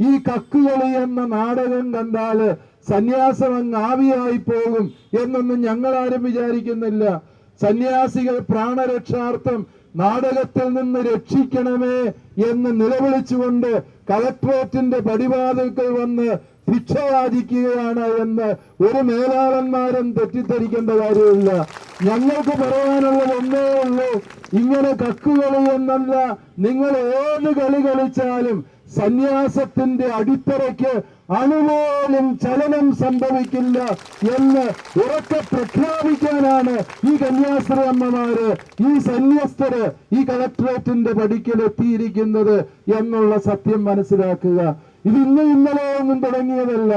ഈ കക്കുകളി എന്ന നാടകം കണ്ടാൽ സന്യാസം അങ്ങ് ആവിയായി പോകും എന്നൊന്നും ഞങ്ങളാരും വിചാരിക്കുന്നില്ല. സന്യാസികൾ പ്രാണരക്ഷാർത്ഥം നാടകത്തിൽ നിന്ന് രക്ഷിക്കണമേ എന്ന് നിലവിളിച്ചുകൊണ്ട് കളക്ട്രേറ്റിന്റെ പടിവാതിൽക്കൽ വന്ന് ഭിക്ഷ യാചിക്കുകയാണ് എന്ന് ഒരു മേലാളന്മാരും തെറ്റിദ്ധരിക്കേണ്ട കാര്യമില്ല. ഞങ്ങൾക്ക് പറയാനുള്ളത് ഒന്നേ ഉള്ളൂ. ഇങ്ങനെ കക്കുകളി എന്നല്ല നിങ്ങൾ ഏത് കളി കളിച്ചാലും സന്യാസത്തിന്റെ അടിത്തറയ്ക്ക് അണുപോലും ചലനം സംഭവിക്കില്ല എന്ന് ഉറക്കെ പ്രഖ്യാപിക്കാനാണ് ഈ കന്യാസ്ത്രീ അമ്മമാര് ഈ സന്യസ്തര് ഈ കളക്ട്രേറ്റിന്റെ പടിക്കലെത്തിയിരിക്കുന്നത് എന്നുള്ള സത്യം മനസ്സിലാക്കുക. ഇത് ഇന്ന് ഇന്നലെ ഒന്നും തുടങ്ങിയതല്ല.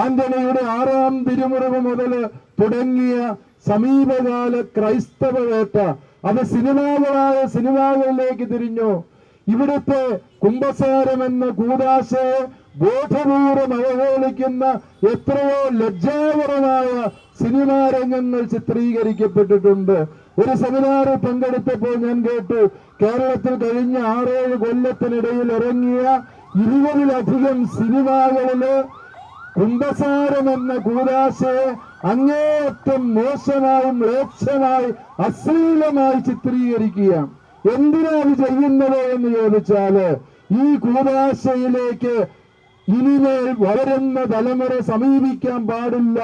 ആന്റണിയുടെ ആറാം തിരുമുറിവ് മുതൽ തുടങ്ങിയ സമീപകാല ക്രൈസ്തവ വേട്ട. അത് സിനിമകളായ സിനിമകളിലേക്ക് തിരിഞ്ഞു. ഇവിടുത്തെ കുംഭസാരം എന്ന കൂതാശയെ ബോധപൂർവം അവഹേളിക്കുന്ന എത്രയോ ലജ്ജാപരമായ സിനിമാ രംഗങ്ങൾ ചിത്രീകരിക്കപ്പെട്ടിട്ടുണ്ട്. ഒരു സെമിനാറിൽ പങ്കെടുത്തപ്പോൾ ഞാൻ കേട്ടു കേരളത്തിൽ കഴിഞ്ഞ ആറേഴ് കൊല്ലത്തിനിടയിൽ ഇറങ്ങിയ ഇരുപതിലധികം സിനിമകളിൽ കുംഭസാരം എന്ന കൂതാശയെ അങ്ങേയറ്റം മോശമായും മ്ലേച്ഛമായി അശ്ലീലമായി ചിത്രീകരിക്കുകയാണ്. എന്തിനാ അത് ചെയ്യുന്നത് എന്ന് ചോദിച്ചാൽ ഈ കൂതാശയിലേക്ക് ഇനിമേൽ വളരുന്ന തലമുറ സമീപിക്കാൻ പാടില്ല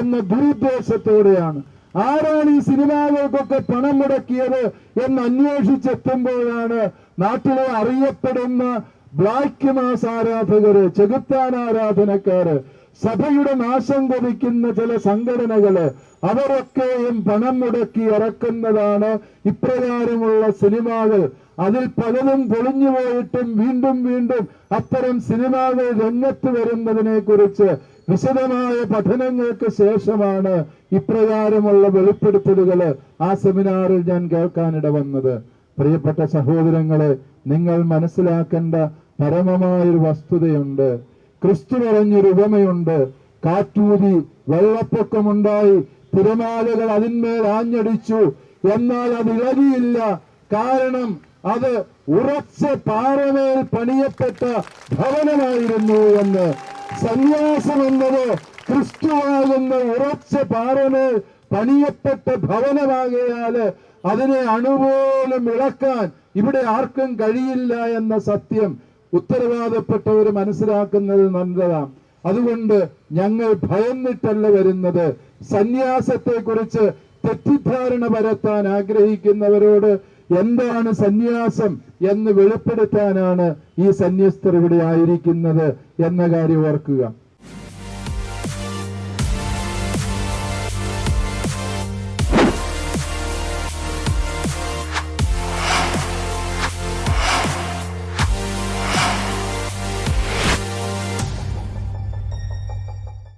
എന്ന ദുരുദ്ദേശത്തോടെയാണ്. ആരാണ് ഈ സിനിമകൾക്കൊക്കെ പണം മുടക്കിയത് എന്ന് അന്വേഷിച്ചെത്തുമ്പോഴാണ് നാട്ടിലെ അറിയപ്പെടുന്ന ബ്ലാക്ക് മാസ് ആരാധകര് ചെകുത്താൻ ആരാധനക്കാര് സഭയുടെ നാശം കൊതിക്കുന്ന ചില സംഘടനകൾ അവരൊക്കെയും പണം മുടക്കി ഇറക്കുന്നതാണ് ഇപ്രകാരമുള്ള സിനിമകൾ. അതിൽ പലതും പൊളിഞ്ഞു പോയിട്ടും വീണ്ടും വീണ്ടും അത്തരം സിനിമകൾ രംഗത്ത് വരുന്നതിനെ കുറിച്ച് വിശദമായ പഠനങ്ങൾക്ക് ശേഷമാണ് ഇപ്രകാരമുള്ള വെളിപ്പെടുത്തലുകൾ ആ സെമിനാറിൽ ഞാൻ കേൾക്കാനിട വന്നത്. പ്രിയപ്പെട്ട സഹോദരങ്ങളെ നിങ്ങൾ മനസ്സിലാക്കേണ്ട പരമമായൊരു വസ്തുതയുണ്ട്. ക്രിസ്തു പറഞ്ഞൊരു ഉപമയുണ്ട്. കാറ്റൂതി വെള്ളപ്പൊക്കമുണ്ടായി. തിരമാലകൾ അതിന്മേൽ ആഞ്ഞടിച്ചു. എന്നാൽ അത് ഇളകിയില്ല. കാരണം അത് ഉറച്ച പാറമേൽ പണിയപ്പെട്ട ഭവനമായിരുന്നു എന്ന്. സന്യാസം എന്നത് ക്രിസ്തുവാകുന്ന ഉറച്ച പാറമേൽ പണിയപ്പെട്ട ഭവനമാകയാൽ അതിനെ അണുപോലും ഇളക്കാൻ ഇവിടെ ആർക്കും കഴിയില്ല എന്ന സത്യം ഉത്തരവാദപ്പെട്ടവർ മനസ്സിലാക്കുന്നത് നല്ലതാണ്. അതുകൊണ്ട് ഞങ്ങൾ ഭയന്നിട്ടല്ല വരുന്നത്. സന്യാസത്തെ കുറിച്ച് തെറ്റിദ്ധാരണ പരത്താൻ ആഗ്രഹിക്കുന്നവരോട് എന്താണ് സന്യാസം എന്ന് വെളിപ്പെടുത്താനാണ് ഈ സന്യസ്തർ ഇവിടെ ആയിരിക്കുന്നത് എന്ന കാര്യം ഓർക്കുക.